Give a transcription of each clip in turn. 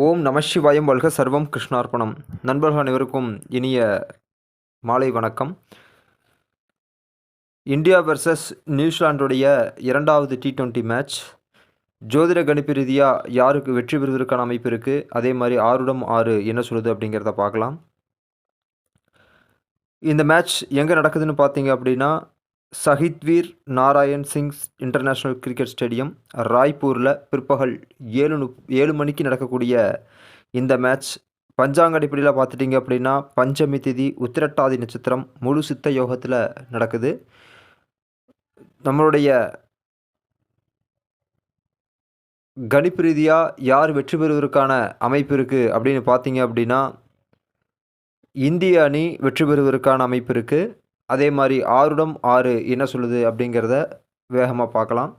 ஓம் நம சிவாயம் வல்க சர்வம் கிருஷ்ணார்ப்பணம் நண்பர்கள் அனைவருக்கும் இனிய மாலை வணக்கம். இந்தியா வர்சஸ் நியூசிலாண்டுடைய இரண்டாவது டி ட்வெண்ட்டி மேட்ச் ஜோதிட கணிப்பு ரீதியாக யாருக்கு வெற்றி பெறுவதற்கான அமைப்பு இருக்குது அதே மாதிரி ஆறுடம் ஆறு என்ன சொல்லுது அப்படிங்கிறத பார்க்கலாம். இந்த மேட்ச் எங்கே நடக்குதுன்னு பார்த்தீங்க அப்படின்னா Shaheed Veer Narayan Singh's international cricket stadium ராய்ப்பூரில் பிற்பகல் ஏழு நுப் ஏழு மணிக்கு நடக்கக்கூடிய இந்த மேட்ச். பஞ்சாங்க அடிப்படையில் பார்த்துட்டிங்க அப்படின்னா பஞ்சமி திதி உத்திரட்டாதி நட்சத்திரம் முழு சித்த யோகத்தில் நடக்குது. நம்மளுடைய கணிப்பு ரீதியாக யார் வெற்றி பெறுவதற்கான அமைப்பு இருக்குது அப்படின்னு பார்த்தீங்க அப்படின்னா இந்திய அணி வெற்றி பெறுவதற்கான அமைப்பு இருக்குது அதே மாதிரி ஆறுடம் ஆறு என்ன சொல்லுது அப்படிங்கிறத வேகமாக பார்க்கலாம்.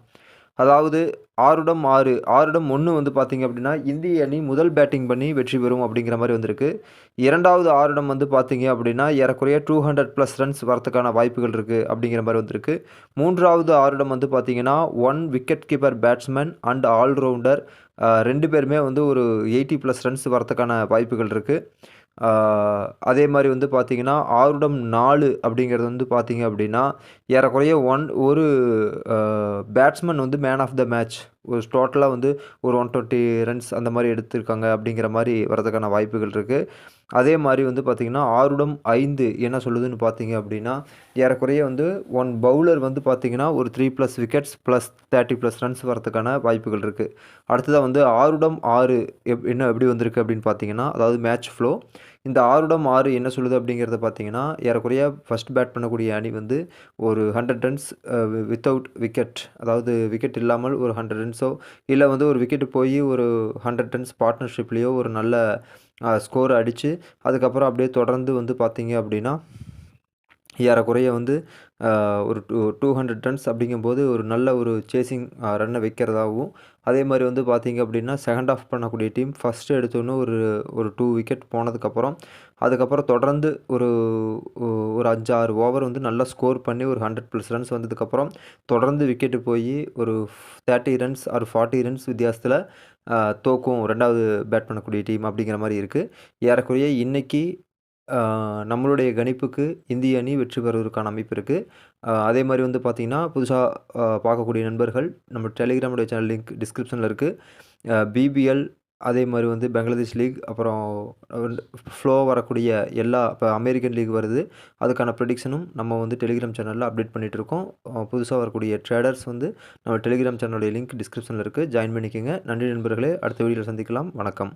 அதாவது ஆறுடம் ஆறு ஆறுடம் ஒன்று வந்து பார்த்திங்க அப்படின்னா இந்திய அணி முதல் பேட்டிங் பண்ணி வெற்றி பெறும் அப்படிங்கிற மாதிரி வந்திருக்கு. இரண்டாவது ஆறுடம் வந்து பார்த்திங்க அப்படின்னா ஏறக்குறைய டூ ஹண்ட்ரட் ப்ளஸ் ரன்ஸ் வரத்துக்கான வாய்ப்புகள் இருக்குது அப்படிங்கிற மாதிரி வந்திருக்கு. மூன்றாவது ஆறுடம் வந்து பார்த்திங்கன்னா one wicket keeper batsman and allrounder ரெண்டு பேருமே வந்து ஒரு எயிட்டி ப்ளஸ் ரன்ஸ் வரத்துக்கான வாய்ப்புகள் இருக்குது அதே மாதிரி வந்து பார்த்திங்கன்னா ஆறுடம் நாலு அப்படிங்கிறது வந்து பார்த்திங்க அப்படின்னா ஏறக்குறைய ஒன் ஒரு பேட்ஸ்மேன் வந்து மேன் ஆஃப் த மேட்ச் ஒரு டோட்டலாக வந்து ஒரு ஒன் டுவெண்ட்டி ரன்ஸ் அந்த மாதிரி எடுத்திருக்காங்க அப்படிங்கிற மாதிரி வரதுக்கான வாய்ப்புகள் இருக்குது அதே மாதிரி வந்து பார்த்திங்கன்னா ஆறுடம் ஐந்து என்ன சொல்லுதுன்னு பார்த்தீங்க அப்படின்னா ஏறக்குறைய வந்து ஒன் பவுலர் வந்து பார்த்திங்கன்னா ஒரு three plus wickets plus thirty plus runs வரதுக்கான வாய்ப்புகள் இருக்குது அடுத்ததாக வந்து ஆறுடம் ஆறு எப் என்ன எப்படி வந்திருக்கு அப்படின்னு பார்த்தீங்கன்னா அதாவது மேட்ச் ஃப்ளோ இந்த ஆறுடம் ஆறு என்ன சொல்லுது அப்படிங்கிறத பார்த்தீங்கன்னா ஏறக்குறைய ஃபஸ்ட் பேட் பண்ணக்கூடிய அணி வந்து ஒரு ஹண்ட்ரட் ரன்ஸ் வித்தவுட் விக்கெட் அதாவது விக்கெட் இல்லாமல் ஒரு ஹண்ட்ரட் ரன்ஸோ இல்லை வந்து ஒரு விக்கெட்டு போய் ஒரு ஹண்ட்ரட் ரன்ஸ் பார்ட்னர்ஷிப்லேயோ ஒரு நல்ல ஸ்கோர் அடித்து அதுக்கப்புறம் அப்படியே தொடர்ந்து வந்து பார்த்தீங்க அப்படின்னா ஏறக்குறைய வந்து ஒரு டூ டூ ஹண்ட்ரட் ரன்ஸ் அப்படிங்கும்போது ஒரு நல்ல ஒரு சேசிங் ரன்னை வைக்கிறதாகவும் அதே மாதிரி வந்து பார்த்திங்க அப்படின்னா செகண்ட் ஆஃப் பண்ணக்கூடிய டீம் ஃபஸ்ட்டு எடுத்தோன்னே ஒரு ஒரு டூ விக்கெட் போனதுக்கப்புறம் அதுக்கப்புறம் தொடர்ந்து ஒரு ஒரு அஞ்சு ஆறு ஓவர் வந்து நல்லா ஸ்கோர் பண்ணி ஒரு ஹண்ட்ரட் ப்ளஸ் ரன்ஸ் வந்ததுக்கப்புறம் தொடர்ந்து விக்கெட்டு போய் ஒரு thirty runs or forty runs வித்தியாசத்தில் தோக்கும் ரெண்டாவது பேட் பண்ணக்கூடிய டீம் அப்படிங்கிற மாதிரி இருக்குது ஏறக்குறைய இன்றைக்கி நம்மளுடைய கணிப்புக்கு இந்திய அணி வெற்றி பெறுவதற்கான அமைப்பு இருக்குது அதே மாதிரி வந்து பார்த்திங்கன்னா புதுசாக பார்க்கக்கூடிய நண்பர்கள் நம்ம டெலிகிராமுடைய சேனல் லிங்க் டிஸ்கிரிப்ஷனில் இருக்குது பிபிஎல் அதே மாதிரி வந்து பங்களாதேஷ் லீக் அப்புறம் ஃப்ளோ வரக்கூடிய எல்லா இப்போ அமெரிக்கன் லீக் வருது. அதுக்கான ப்ரெடிக்ஷனும் நம்ம வந்து டெலிகிராம் சேனலில் அப்டேட் பண்ணிகிட்ருக்கோம் புதுசாக வரக்கூடிய ட்ரேடர்ஸ் வந்து நம்ம டெலிகிராம் சேனலுடைய லிங்க் டிஸ்கிரிப்ஷனில் இருக்குது ஜாயின் பண்ணிக்கோங்க. நன்றி நண்பர்களே. அடுத்த வீடியோவில் சந்திக்கலாம். வணக்கம்.